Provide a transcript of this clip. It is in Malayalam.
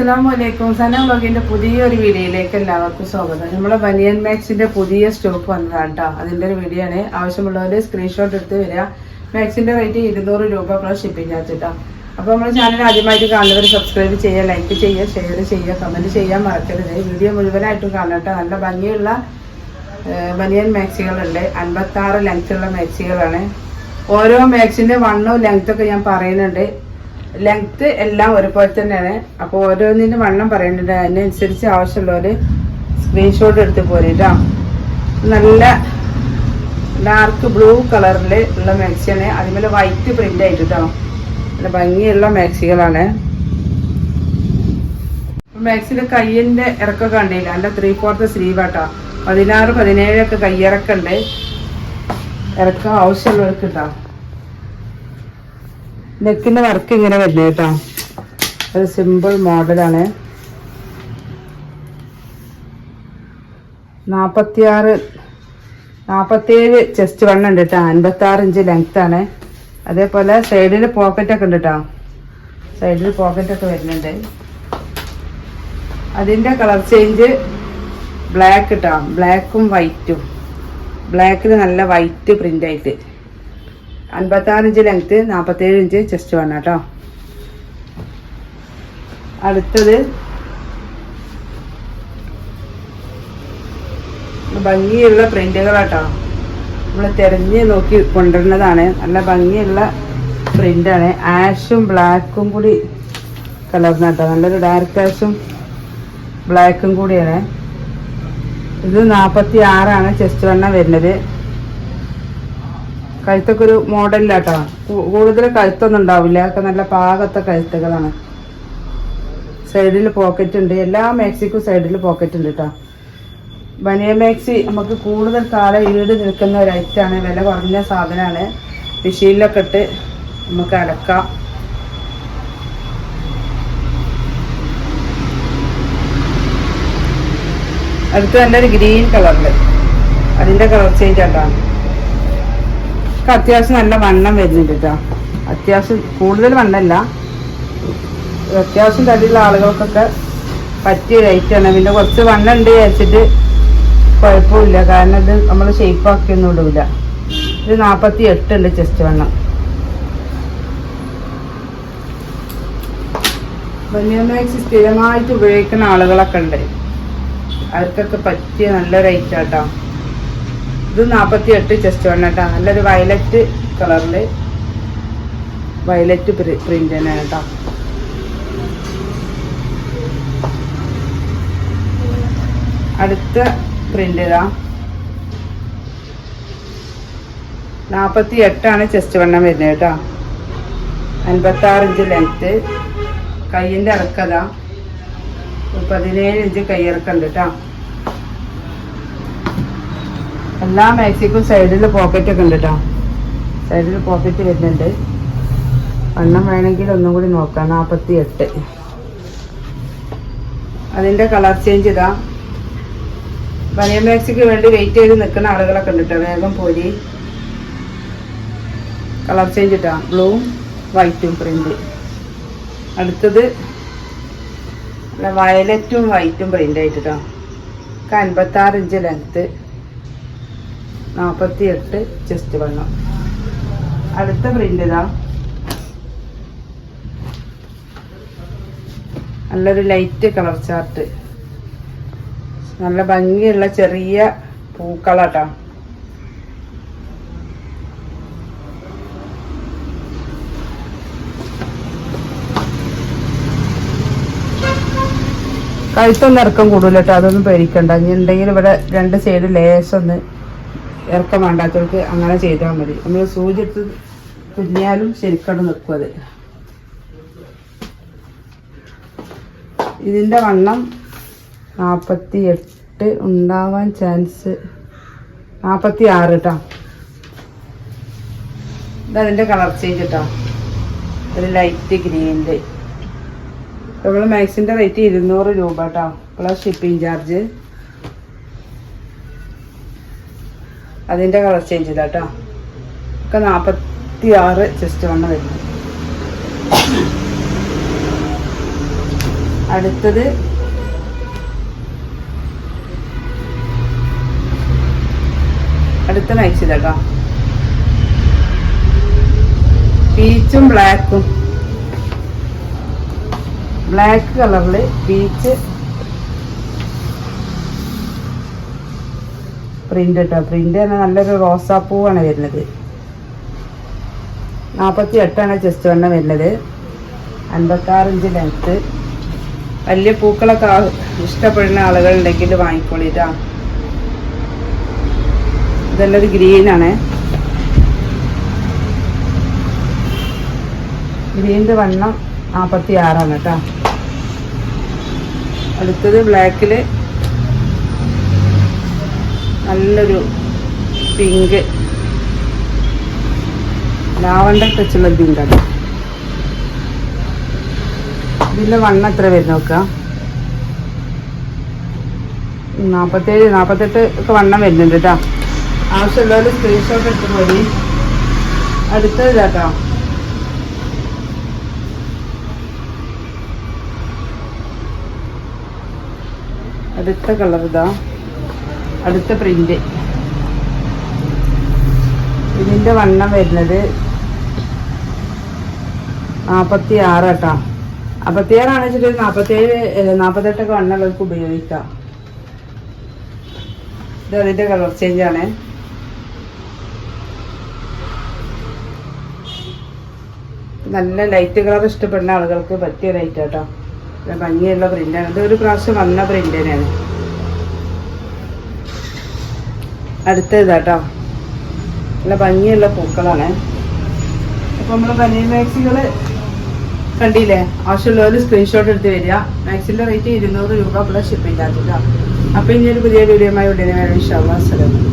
അസ്സാമലൈക്കും സന വ്ളോഗിന്റെ പുതിയൊരു വീഡിയോയിലേക്ക് എല്ലാവർക്കും സ്വാഗതം. നമ്മളെ ബനിയൻ മാക്സിന്റെ പുതിയ സ്റ്റോക്ക് വന്നതാണ് കേട്ടോ അതിന്റെ ഒരു വീഡിയോ ആണ്. ആവശ്യമുള്ളവർ സ്ക്രീൻഷോട്ട് എടുത്ത് വരിക. മാക്സിന്റെ റേറ്റ് ഇരുന്നൂറ് രൂപ പ്ലസ് ഷിപ്പിംഗ് ചാർജ് കേട്ടോ അപ്പോൾ നമ്മുടെ ചാനൽ ആദ്യമായിട്ട് കാണുന്നവർ സബ്സ്ക്രൈബ് ചെയ്യുക ലൈക്ക് ചെയ്യുക ഷെയർ ചെയ്യുക കമന്റ് ചെയ്യാൻ മറക്കരുത്. വീഡിയോ മുഴുവനായിട്ടും കാണാം കേട്ടോ നല്ല ഭംഗിയുള്ള ബനിയൻ മാക്സികളുണ്ട്. അൻപത്തി ആറ് ലെങ്ത്തുള്ള മാക്സികളാണ്. ഓരോ മാക്സിന്റെ വണ്ണും ലെങ്ത് ഒക്കെ ഞാൻ പറയുന്നുണ്ട്. ലെങ്ത് എല്ലാം ഒരുപോലെ തന്നെയാണ്. അപ്പോൾ ഓരോന്നിന്റെ വണ്ണം പറയുന്നുണ്ട് അതിനനുസരിച്ച് ആവശ്യമുള്ളവര് സ്ക്രീൻഷോട്ട് എടുത്ത് പോരേട്ടോ. നല്ല ഡാർക്ക് ബ്ലൂ കളറിൽ ഉള്ള മാക്സിയാണ് അതുപോലെ വൈറ്റ് പ്രിന്റ് ആയിട്ട് നല്ല ഭംഗിയുള്ള മാക്സികളാണ് മാക്സിന്റെ കയ്യിന്റെ ഇറക്കം കണ്ടില്ല? എന്റെ ത്രീ ഫോർത്ത് സ്ലീവ് ആട്ടോ പതിനാറ് പതിനേഴൊക്കെ കയ്യിറക്കുണ്ട് ഇറക്കം ആവശ്യമുള്ളവർക്ക് കേട്ടോ നെക്കിന്റെ വർക്ക് ഇങ്ങനെ വരുന്നത് കേട്ടോ ഒരു സിമ്പിൾ മോഡലാണ് നാൽപ്പത്തിയാറ് നാൽപ്പത്തിയേഴ് ചെസ്റ്റ് വണ്ണം ഉണ്ട് കേട്ടോ അൻപത്തി ആറ് ഇഞ്ച് ലെങ്ത് ആണ്. അതേപോലെ സൈഡിൽ പോക്കറ്റ് ഒക്കെ ഉണ്ട് കേട്ടോ സൈഡിൽ പോക്കറ്റ് ഒക്കെ വരുന്നുണ്ട്. അതിന്റെ കളർ ചേഞ്ച് ബ്ലാക്ക് കേട്ടോ ബ്ലാക്കും വൈറ്റും ബ്ലാക്കിൽ നല്ല വൈറ്റ് പ്രിന്റ് ആയിട്ട്. അൻപത്താറ് ഇഞ്ച് ലെങ്ത് നാൽപ്പത്തേഴ് ഇഞ്ച് ചെസ്റ്റ് വേണം കേട്ടോ. അടുത്തത് ഭംഗിയുള്ള പ്രിന്റുകളാട്ടോ നമ്മൾ തിരഞ്ഞ് നോക്കി കൊണ്ടുവരുന്നതാണ്. നല്ല ഭംഗിയുള്ള പ്രിന്റാണ് ആഷും ബ്ലാക്കും കൂടി കലർന്നാട്ടോ നല്ലൊരു ഡാർക്ക് ആഷും ബ്ലാക്കും കൂടിയാണ്. ഇത് നാൽപ്പത്തി ആറാണ് ചെസ്റ്റ് വണ്ണ വരുന്നത്. കഴുത്തൊക്കെ ഒരു മോഡലിലാട്ടോ. കൂടുതൽ കഴുത്തൊന്നും ഉണ്ടാവില്ല. ഒക്കെ നല്ല പാകത്തെ കഴുത്തുകളാണ്. സൈഡിൽ പോക്കറ്റ് ഉണ്ട്. എല്ലാ മാക്സിക്കും സൈഡിൽ പോക്കറ്റ് ഉണ്ട് കേട്ടോ ബനിയ മാക്സി നമുക്ക് കൂടുതൽ കാലം ഈട് നിൽക്കുന്ന ഒരു ഐറ്റാണ്. വില കുറഞ്ഞ സാധനമാണ്. മെഷീനിലൊക്കെ ഇട്ട് നമുക്ക് അലക്കാം. അടുത്ത് നല്ലൊരു ഗ്രീൻ കളറിൽ അതിന്റെ കളർ ചേഞ്ച് ഉണ്ടാകും ഒക്കെ അത്യാവശ്യം നല്ല വണ്ണം വരുന്നുണ്ട് കേട്ടോ അത്യാവശ്യം കൂടുതൽ വണ്ണമല്ല അത്യാവശ്യം തടിയുള്ള ആളുകൾക്കൊക്കെ പറ്റിയ റേറ്റാണ് പിന്നെ കുറച്ച് വണ്ണം ഉണ്ട് വിചാരിച്ചിട്ട് കുഴപ്പമില്ല. കാരണം ഇത് നമ്മൾ ഷേപ്പാക്കിയൊന്നും ഇടില്ല ഇത് നാൽപ്പത്തി എട്ട് ഉണ്ട് ചെസ്റ്റ് വണ്ണം. വലിയ മാക്സി സ്ഥിരമായിട്ട് ഉപയോഗിക്കുന്ന ആളുകളൊക്കെ ഉണ്ട്. അവർക്കൊക്കെ പറ്റിയ നല്ല റേറ്റ് ആട്ടോ ഇത് നാൽപ്പത്തി എട്ട് ചെസ്റ്റ് വേണം കേട്ടോ നല്ലൊരു വയലറ്റ് കളറിൽ വയലറ്റ് പ്രിന്റ് തന്നെ കേട്ടോ അടുത്ത പ്രിന്റ് ഇതാ നാൽപ്പത്തി എട്ടാണ് ചെസ്റ്റ് വണ്ണം വരുന്നത് കേട്ടോ അൻപത്തി ആറ് ഇഞ്ച് ലെങ്ത്ത് കയ്യിന്റെ ഇറക്കതാ. പതിനേഴ് ഇഞ്ച് കൈയിറക്കുണ്ട് കേട്ടോ എല്ലാ മാക്സിക്കും സൈഡിൽ പോക്കറ്റ് ഒക്കെ ഉണ്ട് കേട്ടോ സൈഡിൽ പോക്കറ്റ് വരുന്നുണ്ട്. വണ്ണം വേണമെങ്കിൽ ഒന്നും കൂടി നോക്കാം. നാൽപ്പത്തി എട്ട് അതിന്റെ കളർ ചേഞ്ച് ഇതാ. വലിയ മാക്സിക്ക് വേണ്ടി വെയിറ്റ് ചെയ്ത് നിൽക്കുന്ന ആളുകളൊക്കെ ഉണ്ട് കേട്ടോ വേഗം പോരി. കളർ ചേഞ്ച് ഇട്ടാ ബ്ലൂവും വൈറ്റും പ്രിന്റ് അടുത്തത് വയലറ്റും വൈറ്റും പ്രിന്റ് ആയിട്ട് കേട്ടോ അൻപത്താറ് ഇഞ്ച് ലെങ്ത്ത് നാൽപ്പത്തി എട്ട് ചെസ്റ്റ് വണ്ണം അടുത്ത പ്രിന്റ് ഇതാ. നല്ലൊരു ലൈറ്റ് കളർ ചാർട്ട് നല്ല ഭംഗിയുള്ള ചെറിയ പൂക്കളാട്ടോ. കഴുത്തൊന്നും ഇറക്കം കൂടുതലട്ടോ അതൊന്നും പേടിക്കണ്ട. ഇനി ഉണ്ടെങ്കിൽ ഇവിടെ രണ്ട് സൈഡ് ലേസ് ഒന്ന് ഇറക്കം വേണ്ടാത്തവർക്ക് അങ്ങനെ ചെയ്താൽ മതി. നമ്മൾ സൂചി എടുത്ത് കുഞ്ഞാലും ശരിക്കവിടെ നിൽക്കും അത്. ഇതിന്റെ വണ്ണം നാൽപ്പത്തി എട്ട് ഉണ്ടാവാൻ ചാൻസ് നാൽപ്പത്തി ആറ് കേട്ടോ ഇതതിന്റെ കളർ ചേഞ്ച് കേട്ടോ ഒരു ലൈറ്റ് ഗ്രീനിന്റെ നമ്മൾ മാക്സിന്റെ റേറ്റ് ഇരുന്നൂറ് രൂപ കേട്ടോ പ്ലസ് ഷിപ്പിംഗ് ചാർജ് അതിന്റെ കളർ ചേഞ്ച് ചെയ്താ കേട്ടോ ഒക്കെ നാൽപ്പത്തി ആറ് ചെസ്റ്റ് വണ്ണം വരുന്നു. അടുത്തത് അടുത്ത നയിച്ചു കേട്ടോ പീച്ചും ബ്ലാക്കും ബ്ലാക്ക് കളറിൽ പീച്ച് പ്രിന്റ് കേട്ടോ പ്രിന്റ് തന്നെ നല്ലൊരു റോസാപ്പൂവാണ് വരുന്നത്. നാൽപ്പത്തി എട്ടാണ് ചെസ്റ്റ് വണ്ണം വരുന്നത്. അൻപത്താറ് ഇഞ്ച് ലെങ്ത്ത് വലിയ പൂക്കളൊക്കെ ഇഷ്ടപ്പെടുന്ന ആളുകളുണ്ടെങ്കിൽ വാങ്ങിക്കോളിട്ടാ. ഇതെല്ലാം ഗ്രീനാണ് ഗ്രീന്റെ വണ്ണം നാൽപ്പത്തി ആറാണ് കേട്ടോ. അടുത്തത് ബ്ലാക്കിൽ നല്ലൊരു പിങ്ക്. ലാവണ്ടർ ടച്ചുള്ള പിങ്ക് അത് ഇതിന്റെ വണ്ണം എത്ര വരും നോക്കുക നാൽപ്പത്തേഴ് നാൽപ്പത്തെട്ട് ഒക്കെ വണ്ണം വരുന്നുണ്ട് കേട്ടോ ആവശ്യമുള്ളവർ സ്ക്രീൻഷോട്ട് എടുത്ത് മതി അടുത്തത് കേട്ടോ അടുത്ത കളർ ഇതാ. അടുത്ത പ്രിന്റ് ഇതിന്റെ വണ്ണം വരുന്നത് നാപ്പത്തി ആറ് കേട്ടോ. നാപ്പത്തിയാറാണ് വെച്ചിട്ട് നാപ്പത്തിയേഴ് വണ്ണം ഉള്ളവർക്ക് ഉപയോഗിക്കാം. ഇത് അതിന്റെ കളർ ചേഞ്ച് ആണ്. നല്ല ലൈറ്റ് കളർ ഇഷ്ടപ്പെടുന്ന ആളുകൾക്ക് പറ്റിയ ലൈറ്റ് കേട്ടോ. ഭംഗിയുള്ള പ്രിന്റാണ് ഇത് ഒരു പ്രാവശ്യം വന്ന പ്രിന്റ് തന്നെയാണ്. അടുത്ത ഇതാട്ടോ നല്ല ഭംഗിയുള്ള പൂക്കളാണ്. അപ്പൊ നമ്മൾ ബനിയൻ മാക്സികൾ കണ്ടില്ലേ? ആവശ്യമുള്ളവർ സ്ക്രീൻഷോട്ട് എടുത്ത് വരിക. മാക്സിന്റെ റേറ്റ് ഇരുന്നൂറ് രൂപ പ്ലസ് ഷിപ്പിംഗ് ചാർജ് അപ്പൊ ഇനി ഒരു പുതിയ വീഡിയോ ഉടനെ വേണം ഇഷ്ടം